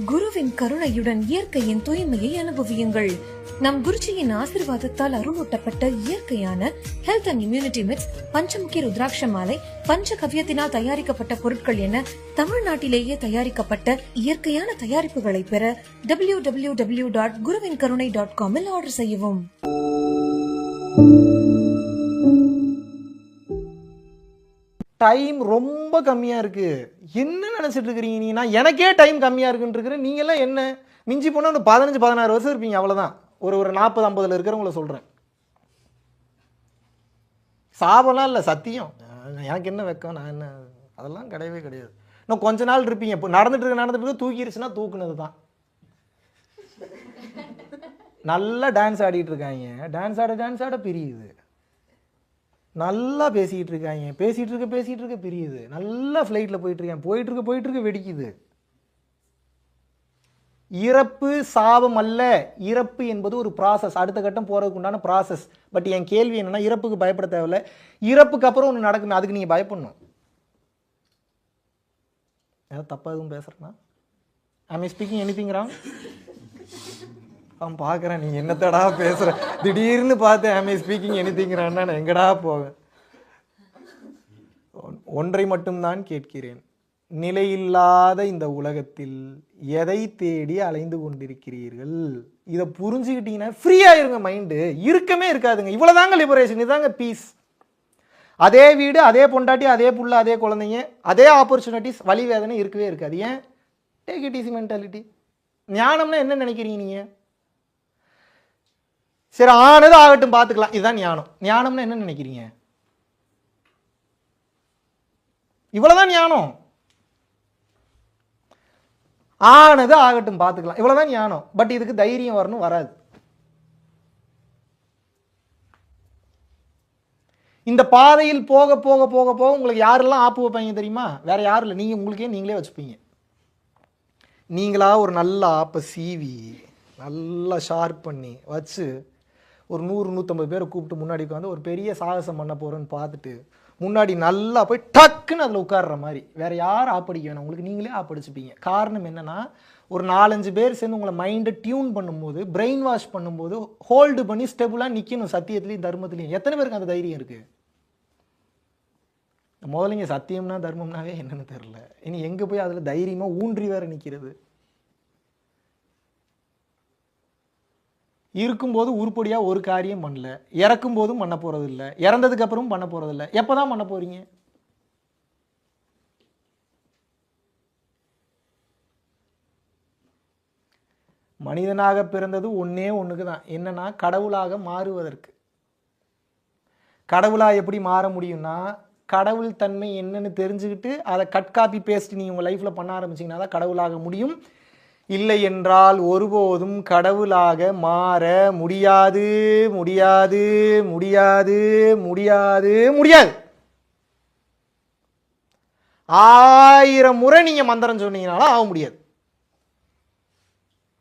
குருவின் கருணையுடன் இயற்கையின் தூய்மையை அனுபவியுங்கள். நம் குருஜியின் ஆசிர்வாதத்தால் அருளூட்டப்பட்ட இயற்கையான health and immunity mix Panchamukhi ருத்ராட்ச மாலை பஞ்ச கவ்யத்தினால் தயாரிக்கப்பட்ட பொருட்கள் என தமிழ்நாட்டிலேயே தயாரிக்கப்பட்ட இயற்கையான தயாரிப்புகளை பெற டபிள்யூ டபிள்யூ டபிள்யூ டாட் குருவின் கருணை டாட் காமில் ஆர்டர் செய்யவும். டைம் ரொம்ப கம்மியாக இருக்குது என்ன நினச்சிட்டு இருக்கிறீங்க நீ எனக்கே டைம் கம்மியாக இருக்குன்ட்டு நீங்களாம் என்ன? மிஞ்சி போனால் ஒரு பதினஞ்சு பதினாறு வருஷம் இருப்பீங்க அவ்வளோதான் ஒரு ஒரு நாற்பது ஐம்பதில் இருக்கிறவங்கள சொல்கிறேன் சாபம்லாம் இல்லை சத்தியம். எனக்கு என்ன வெக்கம் நான் என்ன? அதெல்லாம் கிடையவே கிடையாது. இன்னும் கொஞ்ச நாள் இருப்பீங்க. இப்போ நடந்துட்டு இருக்க நடந்துட்டு இருக்க தூக்கிருச்சுன்னா தூக்குனது தான். நல்லா டான்ஸ் ஆடிட்டு இருக்காங்க. டான்ஸ் ஆட டான்ஸ் ஆட பிரியுது. நல்லா பேசிக்கிட்டு இருக்காங்க பேசிகிட்டு இருக்க பேசிகிட்டு இருக்க பிரியுது. நல்லா ஃப்ளைட்டில் போயிட்டு இருக்கேன் போயிட்டுருக்க வெடிக்குது. இறப்பு சாபம் அல்ல. இறப்பு என்பது ஒரு ப்ராசஸ் அடுத்த கட்டம் போகிறதுக்கு உண்டான ப்ராசஸ் பட் என் கேள்வி என்னென்னா இறப்புக்கு பயப்பட தேவையில்ல. இறப்புக்கு அப்புறம் ஒன்று நடக்குமே அதுக்கு நீங்கள் பயப்படணும். ஏதாவது தப்பாக எதுவும் பேசுகிறேன்னா ஐ ஸ்பீக்கிங் எனிதிங் ராங் அவன் பார்க்குறேன். நீ என்னத்தடா பேசுகிற திடீர்னு பார்த்தேன் ஐ ஸ்பீக்கிங் எனிதிங்கிறான்னா நான் எங்கடா போவேன்? ஒன்றை மட்டும்தான் கேட்கிறேன். நிலையில்லாத இந்த உலகத்தில் எதை தேடி அலைந்து கொண்டிருக்கிறீர்கள்? இதை புரிஞ்சுக்கிட்டீங்கன்னா ஃப்ரீயாக இருங்க மைண்டு இருக்கமே இருக்காதுங்க. இவ்வளோதாங்க லிபரேஷன் இதாங்க பீஸ் அதே வீடு அதே பொண்டாட்டி அதே புள்ள அதே குழந்தைங்க அதே ஆப்பர்ச்சுனிட்டிஸ் வலி வேதனை இருக்கவே இருக்காது. ஏன்? டேக் இட் ஈஸி மென்டாலிட்டி ஞானம்னா என்ன நினைக்கிறீங்க நீங்கள் சரி ஆனது ஆகட்டும் பார்த்துக்கலாம். இதுதான் ஞானம். ஞானம்னு என்ன நினைக்கிறீங்க? இவ்வளவுதான் ஞானம். ஆனது ஆகட்டும் பார்த்துக்கலாம். இவ்வளவுதான் ஞானம். பட் இதுக்கு தைரியம் வரணும் வராது. இந்த பாதையில் போக போக போக போக உங்களுக்கு யாரெல்லாம் ஆப்பு வைப்பாங்க தெரியுமா? வேற யாரும் இல்லை. நீங்கள் உங்களுக்கே நீங்களே வச்சுப்பீங்க. நீங்களா ஒரு நல்ல ஆப்பை சீவி நல்லா ஷார்ப் பண்ணி வச்சு ஒரு நூறு நூற்றம்பது பேரை கூப்பிட்டு முன்னாடி உட்காந்து ஒரு பெரிய சாகசம் பண்ண போகிறோன்னு பார்த்துட்டு முன்னாடி நல்லா போய் டக்குன்னு அதில் உட்கார்ற மாதிரி. வேறு யார் ஆப்படிக்க வேணாம். உங்களுக்கு நீங்களே ஆப்படிச்சுப்பீங்க காரணம் என்னென்னா ஒரு நாலஞ்சு பேர் சேர்ந்து உங்களை மைண்டை டியூன் பண்ணும்போது பிரெயின் வாஷ் பண்ணும்போது ஹோல்டு பண்ணி ஸ்டெபிளாக நிற்கணும் சத்தியத்துலேயும் தர்மத்துலேயும். எத்தனை பேருக்கு அந்த தைரியம் இருக்குது முதல்ல இங்கே சத்தியம்னா தர்மம்னாவே என்னென்னு தெரில இனி எங்கே போய் அதில் தைரியமாக ஊன்றி வேற நிற்கிறது இருக்கும்போது உருப்படியாக ஒரு காரியம் பண்ணல. இறக்கும் போதும் பண்ண போகிறது இல்லை இறந்ததுக்கு அப்புறமும் பண்ண போகிறது இல்லை எப்போ தான் பண்ண போகிறீங்க மனிதனாக பிறந்தது ஒன்றே ஒன்றுக்கு தான் என்னன்னா கடவுளாக மாறுவதற்கு. கடவுளாக எப்படி மாற முடியும்னா கடவுள் தன்மை என்னன்னு தெரிஞ்சுக்கிட்டு அதை கட் காப்பி பேஸ்ட் நீங்கள் உங்கள் லைஃப்பில் பண்ண ஆரம்பிச்சீங்கன்னா தான் கடவுளாக முடியும். இல்லை என்றால் ஒருபோதும் கடவுளாக மாற முடியாது முடியாது முடியாது முடியாது முடியாது. ஆயிரம் முறை நீங்கள் மந்திரம் சொன்னீங்கனாலும் ஆக முடியாது.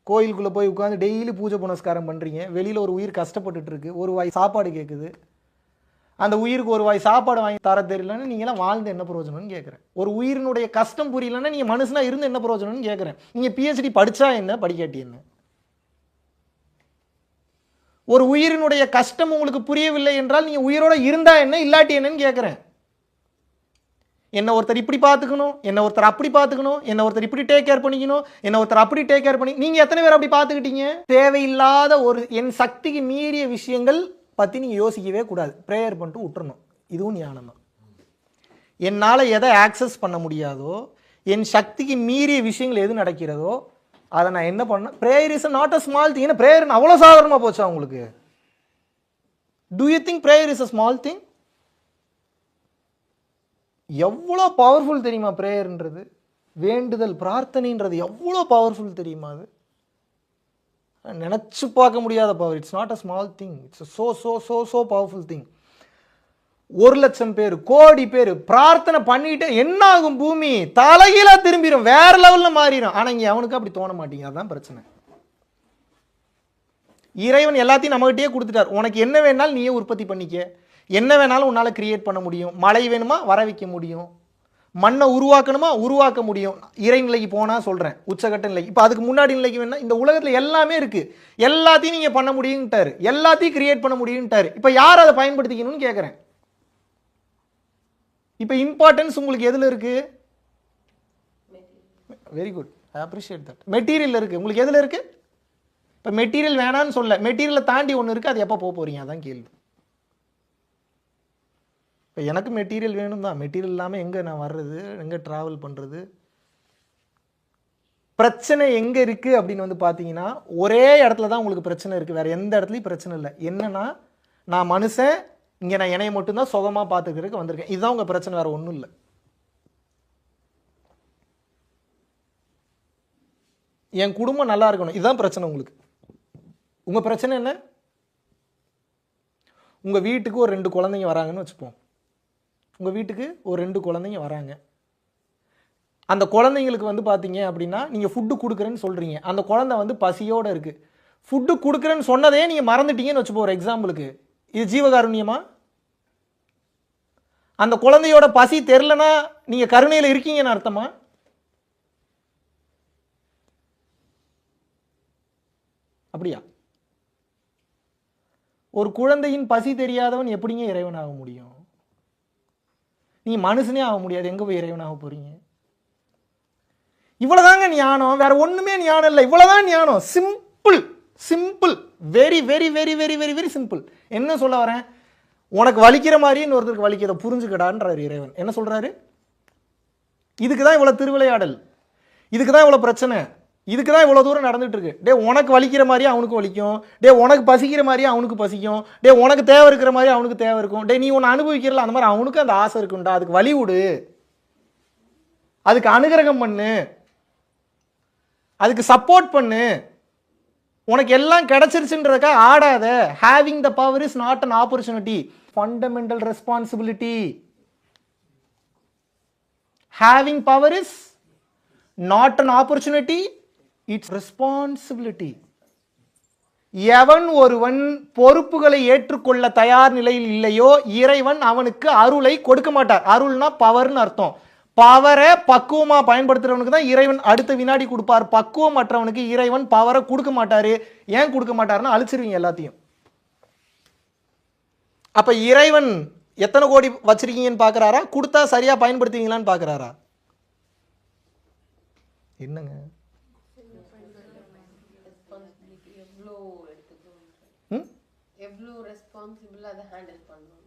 கோயிலுக்குள்ளே போய் உட்காந்து டெய்லி பூஜை புனஸ்காரம் பண்ணுறீங்க வெளியில் ஒரு உயிர் கஷ்டப்பட்டுட்டு இருக்கு ஒரு வாய் சாப்பாடு கேட்குது அந்த உயிருக்கு ஒரு வாய் சாப்பாடு வாங்கி தர தெரியலன்னு நீங்களாம் வாழ்ந்து என்ன பிரயோஜனம்னு கேட்குறேன் ஒரு உயிரினுடைய கஷ்டம் புரியலன்னா நீங்கள் மனுஷனாக இருந்து என்ன பிரயோஜனம்னு கேட்குறேன் நீங்கள் பிஹெச்டி படித்தா என்ன? படிக்காட்டி என்ன? ஒரு உயிரினுடைய கஷ்டம் உங்களுக்கு புரியவில்லை என்றால் நீங்கள் உயிரோட இருந்தா என்ன? இல்லாட்டி என்னன்னு கேட்குறேன் என்ன ஒருத்தர் இப்படி பார்த்துக்கணும் என்ன ஒருத்தர் அப்படி பார்த்துக்கணும் என்ன ஒருத்தர் இப்படி டேக் கேர் பண்ணிக்கணும்? என்ன ஒருத்தர் அப்படி டேக் கேர் பண்ணி நீங்கள் எத்தனை பேர் அப்படி பார்த்துக்கிட்டீங்க தேவையில்லாத ஒரு என் சக்திக்கு மீறிய விஷயங்கள் பற்றி நீங்கள் யோசிக்கவே கூடாது. ப்ரேயர் பண்ணிட்டு விட்டுறணும் இதுவும் ஞானம் தான் என்னால் எதை ஆக்சஸ் பண்ண முடியாதோ என் சக்திக்கு மீறிய விஷயங்கள் எது நடக்கிறதோ அதை நான் என்ன பண்ணேன் prayer is not a small thing ஏன்னா ப்ரேயர் அவ்வளோ சாதாரணமாக போச்சா உங்களுக்கு? Do you think prayer is a small thing எவ்வளோ பவர்ஃபுல் தெரியுமா ப்ரேயர்ன்றது வேண்டுதல் பிரார்த்தனைன்றது எவ்வளோ பவர்ஃபுல் தெரியுமா அது? நினச்சி பார்க்க முடியாத power it's not a small thing it's so so so so powerful thing ஒரு லட்சம் பேர் கோடி பேர் பிரார்த்தனை பண்ணிட்டு என்ன ஆகும் பூமி? தலைகீழாக திரும்பிடும் வேற லெவலில் மாறிடும் ஆனால் இங்கே அவனுக்கு அப்படி தோண மாட்டேங்குது. அதான் பிரச்சனை. இறைவன் எல்லாத்தையும் நம்மகிட்டயே கொடுத்துட்டார். உனக்கு என்ன வேணாலும் நீயே உற்பத்தி பண்ணிக்க. என்ன வேணாலும் உன்னால் கிரியேட் பண்ண முடியும். மழை வேணுமா? வர வைக்க முடியும். மண்ணை உருவாக்கணுமா? உருவாக்க முடியும். இறைநிலைக்கு போனால் சொல்கிறேன் உச்சகட்ட நிலை. இப்போ அதுக்கு முன்னாடி நிலைக்கு வேணால் இந்த உலகத்தில் எல்லாமே இருக்குது எல்லாத்தையும் நீங்கள் பண்ண முடியுன்ட்டாரு எல்லாத்தையும் கிரியேட் பண்ண முடியுன்ட்டாரு இப்போ யார் அதை பயன்படுத்திக்கணும்னு கேட்குறேன் இப்போ இம்பார்ட்டன்ஸ் உங்களுக்கு எதில் இருக்குது very good I appreciate that material இருக்குது உங்களுக்கு எதில் இருக்குது இப்போ மெட்டீரியல் வேணான்னு சொல்ல. மெட்டீரியலை தாண்டி ஒன்று இருக்குது அது எப்போ போக போகிறீங்க அதான் கேள்வி. இப்போ எனக்கு மெட்டீரியல் வேணும் தான் மெட்டீரியல் இல்லாமல் எங்கே நான் வர்றது? எங்கே ட்ராவல் பண்ணுறது பிரச்சனை எங்கே இருக்குது அப்படின்னு வந்து பார்த்தீங்கன்னா ஒரே இடத்துல தான் உங்களுக்கு பிரச்சனை இருக்குது வேறு எந்த இடத்துலையும் பிரச்சனை இல்லை. என்னன்னா நான் மனுஷன் இங்கே நான் இணைய மட்டும்தான் சுகமாக பார்த்துக்கிறதுக்கு வந்திருக்கேன். இதுதான் உங்கள் பிரச்சனை. வேறு ஒன்றும் இல்லை. என் குடும்பம் நல்லா இருக்கணும். இதுதான் பிரச்சனை உங்களுக்கு. உங்கள் பிரச்சனை என்ன? உங்கள் வீட்டுக்கு ஒரு ரெண்டு குழந்தைங்க வராங்கன்னு வச்சுப்போம். உங்கள் வீட்டுக்கு ஒரு ரெண்டு குழந்தைங்க வராங்க. அந்த குழந்தைங்களுக்கு வந்து பார்த்தீங்க அப்படின்னா நீங்கள் ஃபுட்டு கொடுக்குறேன்னு சொல்கிறீங்க அந்த குழந்தை வந்து பசியோடு இருக்குது ஃபுட்டு கொடுக்குறேன்னு சொன்னதே நீங்கள் மறந்துட்டீங்கன்னு வச்சுப்போ ஒரு எக்ஸாம்பிளுக்கு இது ஜீவகாருண்யமா? அந்த குழந்தையோட பசி தெரிலனா நீங்கள் கருணையில் இருக்கீங்கன்னு அர்த்தமா? அப்படியா? ஒரு குழந்தையின் பசி தெரியாதவன் எப்படிங்க இறைவன் ஆக முடியும்? நீ மனுஷனே ஆக முடியாது. எங்கே போய் இறைவனாக போகிறீங்க இவ்வளோதாங்க ஞானம். வேற ஒன்றுமே ஞானம் இல்லை. இவ்வளோதான் ஞானம். Simple simple very very very very very very simple என்ன சொல்ல வரேன்? உனக்கு வலிக்கிற மாதிரி இன்னொருத்தருக்கு வலிக்கிறத புரிஞ்சுக்கடான்றாரு இறைவன். என்ன சொல்கிறாரு இதுக்கு தான் இவ்வளோ திருவிளையாடல். இதுக்கு தான் இவ்வளோ பிரச்சனை. இதுக்கு தான் இவ்வளோ தூரம் நடந்துட்டு இருக்கு. டே உனக்கு வலிக்கிற மாதிரியே அவனுக்கு வலிக்கும். டே உனக்கு பசிக்கிற மாதிரியே அவனுக்கு பசிக்கும். டே உனக்கு தேவை இருக்கிற மாதிரி அவனுக்கு தேவை இருக்கும். டே நீ ஒன்று அனுபவிக்கிறல அந்த மாதிரி அவனுக்கு அந்த ஆசை இருக்கும்டா. அதுக்கு வழி விடு. அதுக்கு அனுகிரகம் பண்ணு. அதுக்கு சப்போர்ட் பண்ணு. உனக்கு எல்லாம் கிடைச்சிருச்சுன்றதுக்காக ஆடாத. Having the power is not an opportunity fundamental responsibility having power is not an opportunity it's responsibility எவன் ஒருவன் பொறுப்புகளை ஏற்றுக்கொள்ள தயார் நிலையில் இல்லையோ இறைவன் அவனுக்கு அருளை கொடுக்க மாட்டார். அருள்னா பவர்னு அர்த்தம். பவரை பக்குவமாக பயன்படுத்துகிறவனுக்கு தான் இறைவன் அடுத்த வினாடி கொடுப்பார். பக்குவம் மற்றவனுக்கு இறைவன் பவரை கொடுக்க மாட்டார். ஏன் கொடுக்க மாட்டாருன்னு அழிச்சிருவீங்க எல்லாத்தையும். அப்போ இறைவன் எத்தனை கோடி வச்சிருக்கீங்கன்னு பார்க்குறாரா கொடுத்தா சரியாக பயன்படுத்துவீங்களான்னு பார்க்குறாரா என்னங்க ம் எவ்வளோ அதை ஹேண்டில் பண்ணணும்.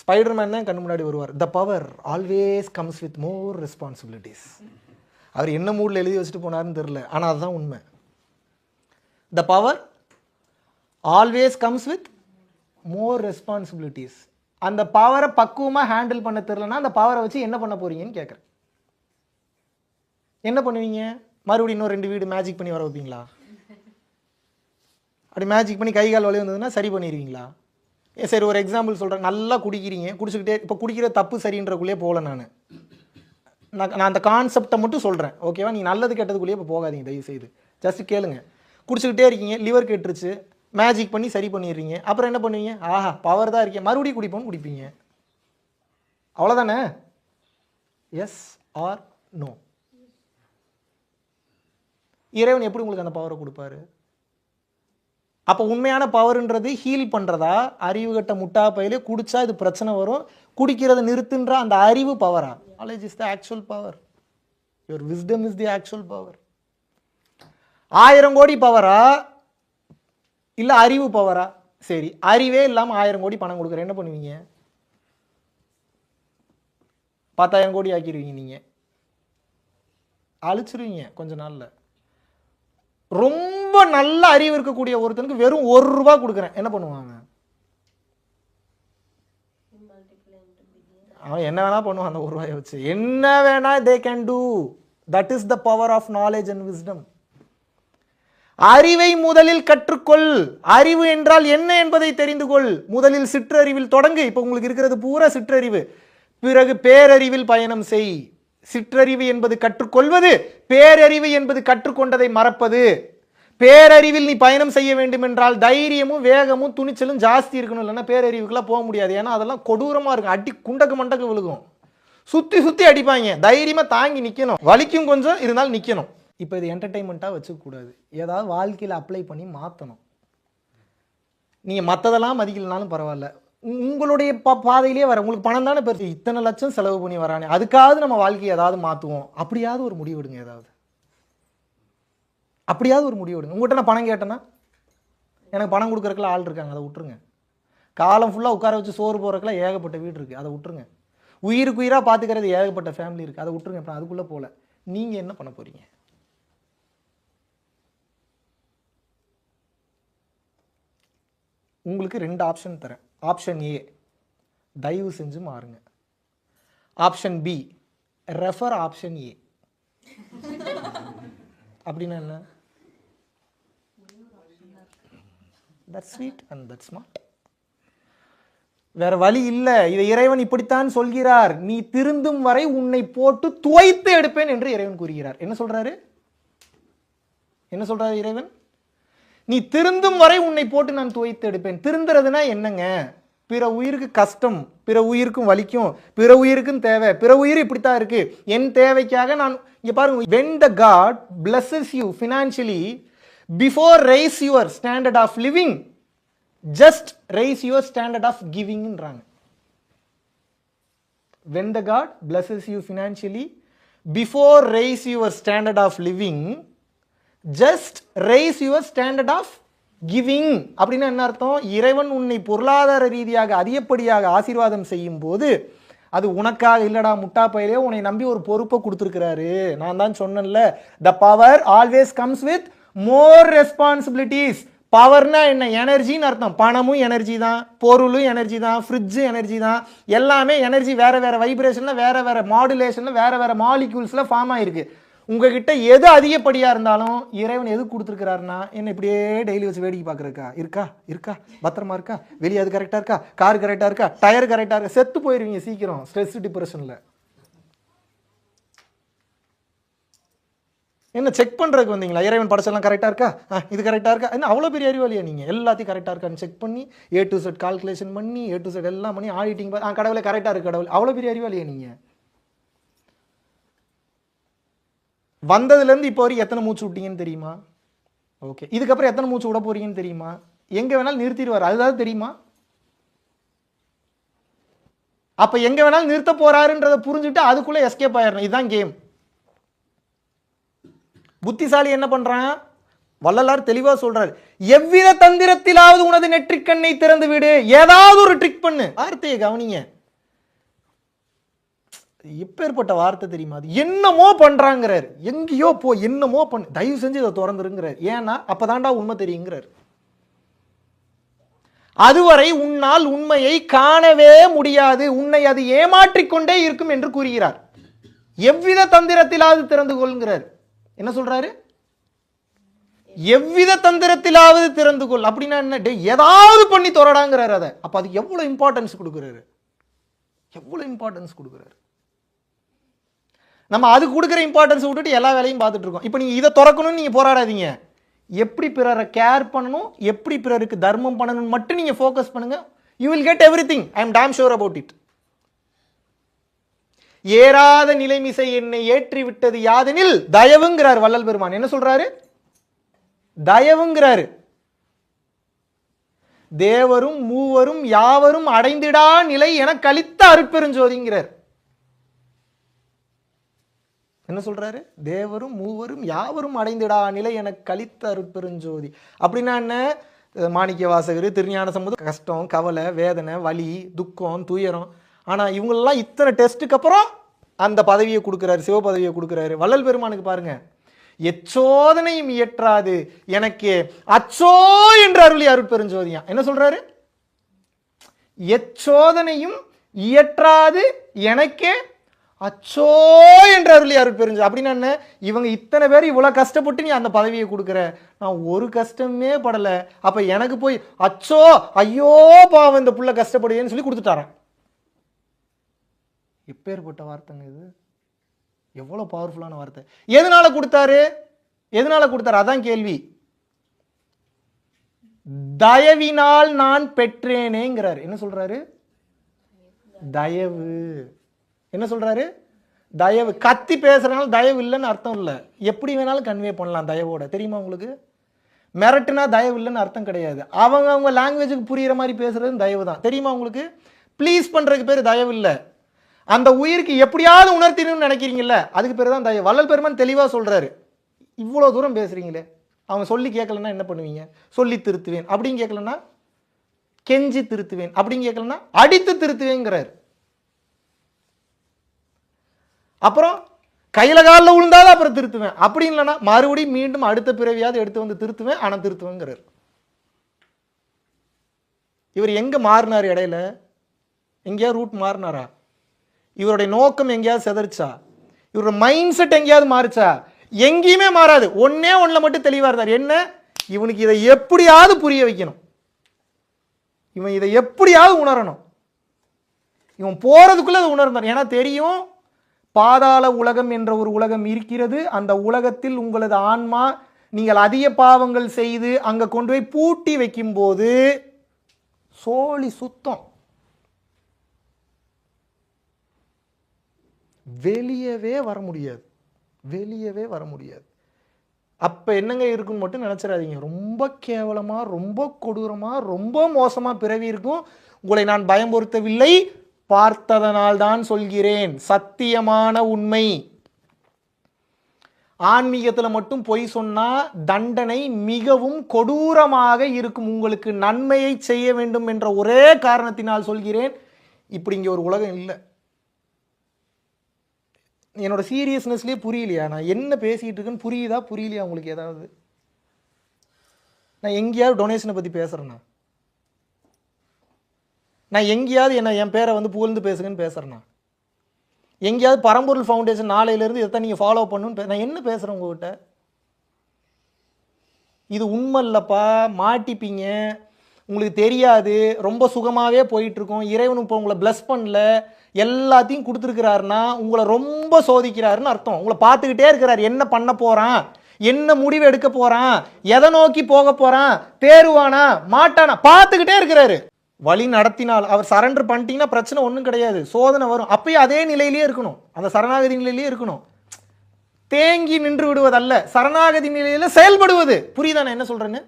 ஸ்பைடர்மேன் தான் கண்ணு முன்னாடி வருவார். The power always comes with more responsibilities அவர் என்ன மூடில் எழுதி வச்சுட்டு போனாருன்னு தெரில ஆனால் அதுதான் உண்மை. The power always comes with more responsibilities அந்த பவரை பக்குவமாக ஹேண்டில் பண்ண தெரிலனா அந்த பவரை வச்சு என்ன பண்ண போறீங்கன்னு கேட்குறேன் என்ன பண்ணுவீங்க? மறுபடியும் இன்னும் ரெண்டு வீடு மேஜிக் பண்ணி வர வைப்பீங்களா? அப்படி மேஜிக் பண்ணி கை கால் வலி வந்ததுன்னா சரி பண்ணிடுவீங்களா ஏன் சரி ஒரு எக்ஸாம்பிள் சொல்கிறேன் நல்லா குடிக்கிறீங்க குடிச்சுக்கிட்டே இப்போ குடிக்கிற தப்பு சரின்றக்குள்ளே போகல நான். நான் நான் அந்த கான்செப்டை மட்டும் சொல்கிறேன் ஓகேவா நீ நல்லது கெட்டதுக்குள்ளேயே இப்போ போகாதீங்க தயவு செய்து ஜஸ்ட் கேளுங்க. குடிச்சுக்கிட்டே இருக்கீங்க லிவர் கெட்டுருச்சு மேஜிக் பண்ணி சரி பண்ணிடுறீங்க. அப்புறம் என்ன பண்ணுவீங்க? ஆஹா பவர் தான் இருக்கேன் மறுபடியும் குடிப்போம்னு குடிப்பீங்க. அவ்வளோதானே எஸ் ஆர் நோ இறைவன் எப்படி உங்களுக்கு அந்த பவரை கொடுப்பாரு? அப்போ உண்மையான பவர்ன்றது ஹீல் பண்ணுறதா அறிவு கட்ட முட்டா பயிலே குடித்தா இது பிரச்சனை வரும். குடிக்கிறத நிறுத்துன்ற அந்த அறிவு பவரா knowledge is the actual power your wisdom is the actual power ஆயிரம் கோடி பவரா இல்லை அறிவு பவரா சரி அறிவே இல்லாமல் ஆயிரம் கோடி பணம் கொடுக்குறேன் என்ன பண்ணுவீங்க? பத்தாயிரம் கோடி ஆக்கிடுவீங்க நீங்கள் அழிச்சிருவீங்க கொஞ்ச நாளில். ரொம்ப நல்ல அறிவு இருக்கக்கூடிய ஒருத்தனுக்கு வெறும் ஒரு ரூபா கொடுக்குறேன். என்ன பண்ணுவாங்க? அவன் என்ன வேணா பண்ணுவான் அந்த ஒரு ரூபாயை வச்சு. என்ன வேணா they can do that is the power of knowledge and wisdom அறிவை முதலில் கற்றுக்கொள். அறிவு என்றால் என்ன என்பதை தெரிந்து கொள். முதலில் சிற்றறிவில் தொடங்கு. இப்போ உங்களுக்கு இருக்கிறது பூரா சிற்றறிவு. பிறகு பேரறிவில் பயணம் செய். சிற்றறிவு என்பது கற்றுக்கொள்வது பேரறிவு என்பது கற்றுக்கொண்டதை மறப்பது. பேரறிவில் நீ பயணம் செய்ய வேண்டும் என்றால் தைரியமும் வேகமும் துணிச்சலும் ஜாஸ்தி இருக்கணும். இல்லைன்னா பேரறிவுக்குலாம் போக முடியாது. ஏன்னா அதெல்லாம் கொடூரமாக இருக்கும். அடி குண்டக்கு மண்டக்கு விழுகும். சுற்றி சுற்றி அடிப்பாங்க. தைரியமாக தாங்கி நிற்கணும் வலிக்கும் கொஞ்சம் இருந்தாலும் நிற்கணும் இப்போ இது என்டர்டைன்மெண்ட்டாக வச்சுக்கூடாது ஏதாவது வாழ்க்கையில் அப்ளை பண்ணி மாற்றணும் நீங்கள் மற்றதெல்லாம் மதிக்கலனாலும் பரவாயில்ல. உங்களுடைய பா பாதையிலே வர உங்களுக்கு பணம் தானே பெருசு. இத்தனை லட்சம் செலவு பண்ணி வரானே. அதுக்காவது நம்ம வாழ்க்கையை ஏதாவது மாற்றுவோம் அப்படியாவது ஒரு முடிவு எடுங்க ஏதாவது. அப்படியாவது ஒரு முடிவு எடுங்க. உங்கள்கிட்ட நான் பணம் கேட்டேன்னா எனக்கு பணம் கொடுக்குறதுக்குலாம் ஆள் இருக்காங்க. அதை விட்டுருங்க. காலம் ஃபுல்லாக உட்கார வச்சு சோறு போகிறதுக்குலாம் ஏகப்பட்ட வீடு இருக்குது அதை விட்டுருங்க. உயிருக்கு உயிராக பார்த்துக்கிறது ஏகப்பட்ட ஃபேமிலி இருக்குது அதை விட்டுருங்க. இப்போ அதுக்குள்ளே போகல. நீங்கள் என்ன பண்ண போகிறீங்க உங்களுக்கு ரெண்டு ஆப்ஷன் தரேன். ஆப்ஷன் ஏ தயவு செஞ்சு மாறுங்க. Option B refer option A அப்படின்னா என்ன? That sweet and that smart வேற வழி இல்லை. இதை இறைவன் இப்படித்தான் சொல்கிறார். நீ திருந்தும் வரை உன்னை போட்டு துவைத்து எடுப்பேன் என்று இறைவன் கூறுகிறார். என்ன சொல்றாரு? என்ன சொல்றாரு இறைவன்? நீ திருந்தும் வரை உன்னை போட்டு நான் துவைத்து எடுப்பேன். திருந்துறதுனா என்னங்க? பிற உயிருக்கு கஷ்டம் பிற உயிருக்கும் வலிக்கும் பிற உயிருக்கும் தேவை பிற உயிர் இப்படித்தான் இருக்கு. என் தேவைக்காக நான் இங்க பாருங்க when the god blesses you financially before raise your standard of living just raise your standard of கிவிங்ன்றாங்க when the god blesses you financially before raise your standard of living just raise your standard of giving அப்படின்னா என்ன அர்த்தம்? இறைவன் உன்னை பொருளாதார ரீதியாக அதிகப்படியாக ஆசீர்வாதம் செய்யும் போது அது உனக்காக இல்லடா முட்டா பயிலே உன்னை நம்பி ஒரு பொறுப்பை கொடுத்துருக்கிறாரு. நான் தான் சொன்னேன்ல the power always comes with more responsibilities பவர்னா என்ன? எனர்ஜின்னு அர்த்தம். பணமும் எனர்ஜி தான். பொருளும் எனர்ஜி தான். ஃப்ரிட்ஜு எனர்ஜி தான். எல்லாமே எனர்ஜி வேறு வேறு வைப்ரேஷனில் வேறு வேறு மாடுலேஷனில் வேறு வேறு மாலிக்யூல்ஸில் ஃபார்ம் ஆகிருக்கு உங்ககிட்ட எது அதிகப்படியாக இருந்தாலும் இறைவன் எது கொடுத்துருக்கிறாருன்னா என்ன இப்படியே டெய்லி வச்சு வேடிக்கை பார்க்குறக்கா இருக்கா? இருக்கா? பத்திரமா இருக்கா? வெளியே அது கரெக்டாக இருக்கா? கார் கரெக்டாக இருக்கா? டயர் கரெக்டாக இருக்கா? செத்து போயிடுவீங்க சீக்கிரம். ஸ்ட்ரெஸ் டிப்ரெஷனில் என்ன செக் பண்ணுறதுக்கு வந்தீங்களா? இறைவன் படைச்செல்லாம் கரெக்டாக இருக்கா? ஆ இது கரெக்டாக இருக்கா? என்ன அவ்வளோ பெரிய அறிவாளியா நீங்கள் எல்லாத்தையும் கரெக்டாக இருக்கான்னு செக் பண்ணி ஏ டு செட் கால்குலேஷன் பண்ணி ஏ டு செட் எல்லாம் பண்ணி ஆடிட்டிங் ஆ கடவுளே கரெக்டாக இருக்கு கடவுள். அவ்வளோ பெரிய அறிவாளியா நீங்கள் வந்ததுலேருந்து இப்போ வரைக்கும் எத்தனை மூச்சு விட்டீங்கன்னு தெரியுமா? ஓகே இதுக்கப்புறம் எத்தனை மூச்சு விட போறீங்கன்னு தெரியுமா? எங்கே வேணாலும் நிறுத்திடுவார். அதுதான் தெரியுமா? அப்போ எங்கே வேணாலும் நிறுத்த போறாருன்றதை புரிஞ்சுட்டு அதுக்குள்ளே எஸ்கேப் ஆயிடணும் இதுதான் கேம் புத்திசாலி என்ன பண்றான்? வள்ளலார் தெளிவா சொல்றாரு. எவ்வித தந்திரத்திலாவது உனது நெற்றிக்கண்ணை திறந்து விடு. ஏதாவது ஒரு ட்ரிக் பண்ணு. வார்த்தையை கவனிங்க. எப்பேற்பட்ட வார்த்தை தெரியுமா அது? என்னமோ பண்றாங்கிறார். எங்கேயோ போ என்னமோ பண்ணு. தயவு செஞ்சு இதை திறந்துருங்கிறார். ஏன்னா அப்பதான்டா உண்மை தெரியுங்கிறார். அதுவரை உன்னால் உண்மையை காணவே முடியாது. உன்னை அது ஏமாற்றிக்கொண்டே இருக்கும் என்று கூறுகிறார். எவ்வித தந்திரத்திலாவது திறந்து கொள்கிறார் என்ன சொல்றாரு? எவ்வித தந்திரத்திலாவது திறந்து கொள். அப்படின்னா என்ன? ஏதாவது பண்ணி தொடடாங்கிறாரு அதை. அப்ப அதுக்கு எவ்வளவு இம்பார்ட்டன்ஸ் கொடுக்குறாரு? எவ்வளவு இம்பார்ட்டன்ஸ் கொடுக்குறாரு? நம்ம அது கொடுக்குற இம்பார்ட்டன்ஸ் விட்டுட்டு எல்லா வேலையும் பார்த்துட்டு இருக்கோம். இப்போ நீங்கள் இதை திறக்கணும்னு நீங்கள் போராடாதீங்க. எப்படி பிறரை கேர் பண்ணணும்? எப்படி பிறருக்கு தர்மம் பண்ணணும்னு மட்டும் நீங்கள் ஃபோக்கஸ் பண்ணுங்க. You will get everything I am damn sure about it ஏறாத நிலைமிசை என்னை ஏற்றி விட்டது யாதெனில்? தயவுங்கிறார் வள்ளல் பெருமான். என்ன சொல்றாரு? தயவுங்கிறாரு. தேவரும் மூவரும் யாவரும் அடைந்திடா நிலை என கழித்த அருட்பெருஞ்சோதிங்கிறார். என்ன சொல்றாரு? தேவரும் மூவரும் யாவரும் அடைந்திடா நிலை என கழித்த அருட்பெருஞ்சோதி. அப்படின்னா என்ன? மாணிக்க வாசகர் திருஞான சம்பந்தம் கஷ்டம் கவலை வேதனை வலி துக்கம் துயரம் ஆனால் இவங்களெல்லாம் இத்தனை டெஸ்ட்டுக்கு அப்புறம் அந்த பதவியை கொடுக்குறாரு சிவ பதவியை கொடுக்குறாரு. வள்ளல் பெருமானுக்கு பாருங்க. எச்சோதனையும் இயற்றாது எனக்கு அச்சோ என்று அருளி அருட்பெருஞ்சோதியா என்ன சொல்றாரு? எச்சோதனையும் இயற்றாது எனக்கே அச்சோ என்று அருளி அருட்பெருஞ்சு அப்படின்னு என்ன? இவங்க இத்தனை பேர் இவ்வளோ கஷ்டப்பட்டு நீ அந்த பதவியை கொடுக்குற. நான் ஒரு கஷ்டமே படலை. அப்போ எனக்கு போய் அச்சோ ஐயோ பாவம் இந்த புள்ள கஷ்டப்படுதுன்னு சொல்லி கொடுத்துட்டாரன் எப்பேற்பட்ட வார்த்தைங்க இது. எவ்வளோ பவர்ஃபுல்லான வார்த்தை. எதனால கொடுத்தாரு? எதனால கொடுத்தாரு? அதான் கேள்வி. தயவினால் நான் பெற்றேனேங்கிறார். என்ன சொல்றாரு? தயவு. என்ன சொல்றாரு? தயவு. கத்தி பேசுறதுனால தயவு இல்லைன்னு அர்த்தம் இல்லை. எப்படி வேணாலும் கன்வே பண்ணலாம் தயவோட. தெரியுமா உங்களுக்கு? மிரட்டுனா தயவு இல்லைன்னு அர்த்தம் கிடையாது. அவங்க அவங்க லாங்குவேஜுக்கு புரியுற மாதிரி பேசுறது தயவு தான் தெரியுமா உங்களுக்கு? ப்ளீஸ் பண்றதுக்கு பேர் தயவு இல்லை. அந்த உயிருக்கு எப்படியாவது உணர்த்தினு நினைக்கிறீங்கல்ல அதுக்கு பேர் தான் தயவு வள்ளல் பெருமான் தெளிவாக சொல்கிறாரு இவ்வளோ தூரம் பேசுகிறீங்களே அவங்க சொல்லி கேட்கலன்னா என்ன பண்ணுவீங்க? சொல்லி திருத்துவேன். அப்படின்னு கேட்கலன்னா கெஞ்சி திருத்துவேன். அப்படின்னு கேட்கலன்னா அடித்து திருத்துவேங்கிறார். அப்புறம் கையில் காலில் விழுந்தாதான் அப்புறம் திருத்துவேன். அப்படி இல்லைன்னா மறுபடியும் மீண்டும் அடுத்த பிறவியாவது எடுத்து வந்து திருத்துவேன் ஆனால் திருத்துவேங்கிறார். இவர் எங்கே மாறினார் இடையில? எங்கேயாவது ரூட் மாறினாரா? இவருடைய நோக்கம் எங்கேயாவது செதறிச்சா? இவரோட மைண்ட் செட் எங்கேயாவது மாறுச்சா? எங்கேயுமே மாறாது. ஒன்னே ஒன்றில் மட்டும் தெளிவாக இருந்தார். என்ன? இவனுக்கு இதை எப்படியாவது புரிய வைக்கணும். இவன் இதை எப்படியாவது உணரணும். இவன் போகிறதுக்குள்ளே அதை உணர்ந்தார் ஏன்னா தெரியும் பாதாள உலகம் என்ற ஒரு உலகம் இருக்கிறது. அந்த உலகத்தில் உங்களது ஆன்மா நீங்கள் அதிக பாவங்கள் செய்து அங்கே கொண்டு போய் பூட்டி வைக்கும்போது சோழி சுத்தம். வெளியவே வர முடியாது. வெளியவே வர முடியாது. அப்போ என்னங்க இருக்குன்னு மட்டும் நினச்சிடாதீங்க. ரொம்ப கேவலமாக ரொம்ப கொடூரமாக ரொம்ப மோசமாக பிறவி இருக்கும். உங்களை நான் பயமுறுத்தவில்லை பார்த்ததனால் தான் சொல்கிறேன். சத்தியமான உண்மை. ஆன்மீகத்தில் மட்டும் பொய் சொன்னால் தண்டனை மிகவும் கொடூரமாக இருக்கும். உங்களுக்கு நன்மையை செய்ய வேண்டும் என்ற ஒரே காரணத்தினால் சொல்கிறேன். இப்படி இங்கே ஒரு உலகம் இல்லை. என்னோட சீரியஸ்னஸ்லேயே புரியலையா? நான் என்ன பேசிகிட்டு இருக்கேன்னு புரியுதா? புரியலையா உங்களுக்கு ஏதாவது? நான் எங்கேயாவது டொனேஷனை பற்றி பேசுகிறேண்ணா நான் எங்கேயாவது என்ன என் பேரை வந்து புகழ்ந்து பேசுங்கன்னு பேசுகிறேண்ணா எங்கேயாவது பரம்பொருள் ஃபவுண்டேஷன் நாளையிலேருந்து இதை நீங்கள் ஃபாலோ பண்ணுன்னு நான் என்ன பேசுகிறேன் உங்ககிட்ட? இது உண்மை இல்லைப்பா மாட்டிப்பீங்க. உங்களுக்கு தெரியாது ரொம்ப சுகமாகவே போயிட்டுருக்கோம் இறைவன் இப்போ உங்களை ப்ளஸ் பண்ணல எல்லாத்தையும் கொடுத்துருக்கிறாருன்னா உங்களை ரொம்ப சோதிக்கிறாருன்னு அர்த்தம். உங்களை பார்த்துக்கிட்டே இருக்கிறார். என்ன பண்ண போகிறான் என்ன முடிவு எடுக்க போகிறான் எதை நோக்கி போக போகிறான் தேருவானா? மாட்டானா? பார்த்துக்கிட்டே இருக்கிறாரு. வழி நடத்தினால் அவர் சரண்டர் பண்ணிட்டீங்கன்னா பிரச்சனை ஒன்றும் கிடையாது. சோதனை வரும். அப்பயும் அதே நிலையிலேயே இருக்கணும். அந்த சரணாகதி நிலையிலேயே இருக்கணும். தேங்கி நின்று விடுவதல்ல. சரணாகதி நிலையில செயல்படுவது. புரியுதா நான் என்ன சொல்கிறேன்னு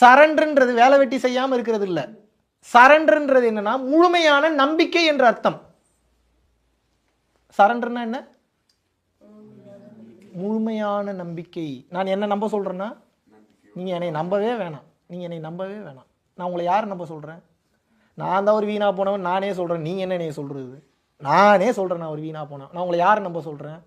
சரண்டர்ன்றது வேலை வெட்டி செய்யாமல் இருக்கிறது இல்லை. சரண்டர்ன்றது என்னன்னா முழுமையான நம்பிக்கை என்ற அர்த்தம். சரண்டர்னா என்ன? முழுமையான நம்பிக்கை. நான் என்ன நம்ப சொல்றேன்னா நீங்க என்னை நம்பவே வேணாம். நீங்க என்னை நம்பவே வேணாம். நான் உங்களை யார் நம்ப சொல்றேன்? நான் தான் ஒரு வீணா போனவன். நானே சொல்றேன். நீங்க என்ன என்னைய சொல்றது? நானே சொல்றேன் நான் ஒரு வீணா போனவன். நான் உங்களை யார் நம்ப சொல்றேன்?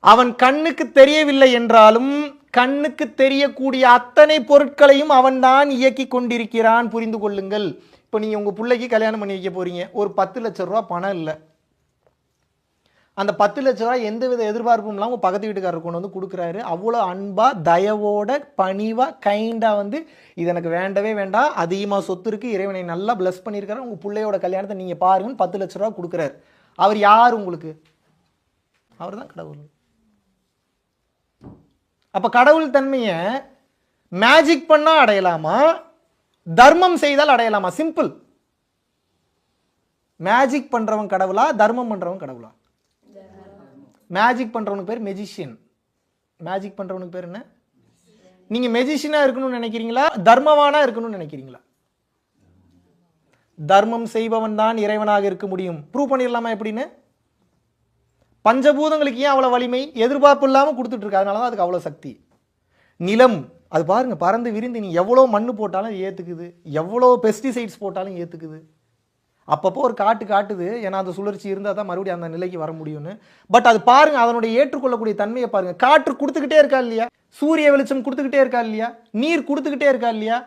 அவன் கண்ணுக்கு தெரியவில்லை என்றாலும் கண்ணுக்கு தெரியக்கூடிய அத்தனை பொருட்களையும் அவன்தான் இயக்கி கொண்டிருக்கிறான். புரிந்து கொள்ளுங்கள். இப்போ நீங்கள் உங்கள் பிள்ளைக்கு கல்யாணம் பண்ணி வைக்க போறீங்க. ஒரு பத்து லட்ச ரூபா பணம் இல்லை. அந்த பத்து லட்ச எந்த வித எதிர்பார்ப்பும் இல்லாமல் உங்கள் பக்கத்து வீட்டுக்காரர் கொண்டு வந்து கொடுக்குறாரு. அவ்வளோ அன்பா தயவோட பணிவாக கைண்டாக வந்து இது எனக்கு வேண்டவே வேண்டாம். அதிகமாக சொத்து இருக்குது இறைவனை நல்லா பிளஸ் பண்ணியிருக்காரு. உங்கள் பிள்ளையோட கல்யாணத்தை நீங்கள் பாருங்கன்னு பத்து லட்ச ரூபா கொடுக்குறாரு. அவர் யார் உங்களுக்கு? அவர் தான் கடவுள். அப்போ கடவுள் தன்மையை மேஜிக் பண்ணால் அடையலாமா? தர்மம் செய்தால் அடையலாமா? சிம்பிள் மேஜிக் பண்ணுறவன் கடவுளா? தர்மம் பண்ணுறவன் கடவுளா? மேஜிக் பண்ணுறவனுக்கு பேர் மெஜிஷியன் மேஜிக் பண்ணுறவனுக்கு பேர் என்ன? நீங்க மெஜிஷியனா இருக்கணும்னு நினைக்கிறீங்களா? தர்மவானா இருக்கணும்னு நினைக்கிறீங்களா? தர்மம் செய்பவன் தான் இறைவனாக இருக்க முடியும். ப்ரூவ் பண்ணிடலாமா எப்படின்னு? பஞ்சபூதங்களுக்கு ஏன் அவ்வளோ வலிமை? எதிர்பார்ப்பு இல்லாமல் கொடுத்துட்டு இருக்கு. அதனால தான் அதுக்கு அவ்வளோ சக்தி. நிலம் அது பாருங்க பறந்து விரிந்து நீ எவ்வளோ மண்ணு போட்டாலும் ஏற்றுக்குது எவ்வளோ பெஸ்டிசைட்ஸ் போட்டாலும் ஏற்றுக்குது அப்பப்போ ஒரு காட்டு காட்டுது. ஏன்னா அந்த சுழற்சி இருந்தால் தான் மறுபடியும் அந்த நிலைக்கு வர முடியும்னு. பட் அது பாருங்க அதனுடைய ஏற்றுக்கொள்ளக்கூடிய தன்மையை பாருங்க. காற்று கொடுத்துக்கிட்டே இருக்கா இல்லையா? சூரிய வெளிச்சம் கொடுத்துக்கிட்டே இருக்கா இல்லையா? நீர் கொடுத்துக்கிட்டே இருக்கா இல்லையா?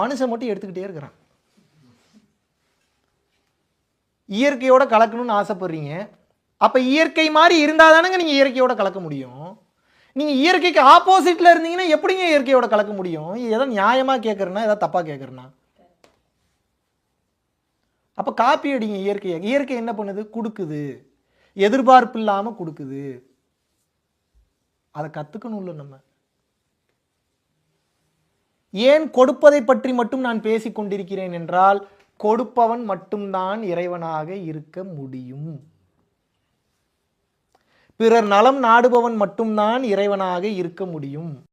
மனுஷன் மட்டும் எடுத்துக்கிட்டே இருக்கிறான். இயற்கையோட கலக்கணும்னு ஆசைப்படுறீங்க. அப்போ இயற்கை மாதிரி இருந்தால் தானேங்க நீங்கள் இயற்கையோட கலக்க முடியும்? நீங்கள் இயற்கைக்கு ஆப்போசிட்டில் இருந்தீங்கன்னா எப்படிங்க இயற்கையோட கலக்க முடியும்? இது நியாயமாக கேட்குறேன்னா எதாவது தப்பாக கேட்குறேன்னா அப்போ காப்பி அடிங்க இயற்கையை. இயற்கை என்ன பண்ணுது? கொடுக்குது. எதிர்பார்ப்பு இல்லாமல் கொடுக்குது. அதை கத்துக்கணும்ல நம்ம. ஏன் கொடுப்பதை பற்றி மட்டும் நான் பேசிக் கொண்டிருக்கிறேன் என்றால் கொடுப்பவன் மட்டும்தான் இறைவனாக இருக்க முடியும். பிறர் நலம் நாடுபவன் மட்டும்தான் இறைவனாக இருக்க முடியும்.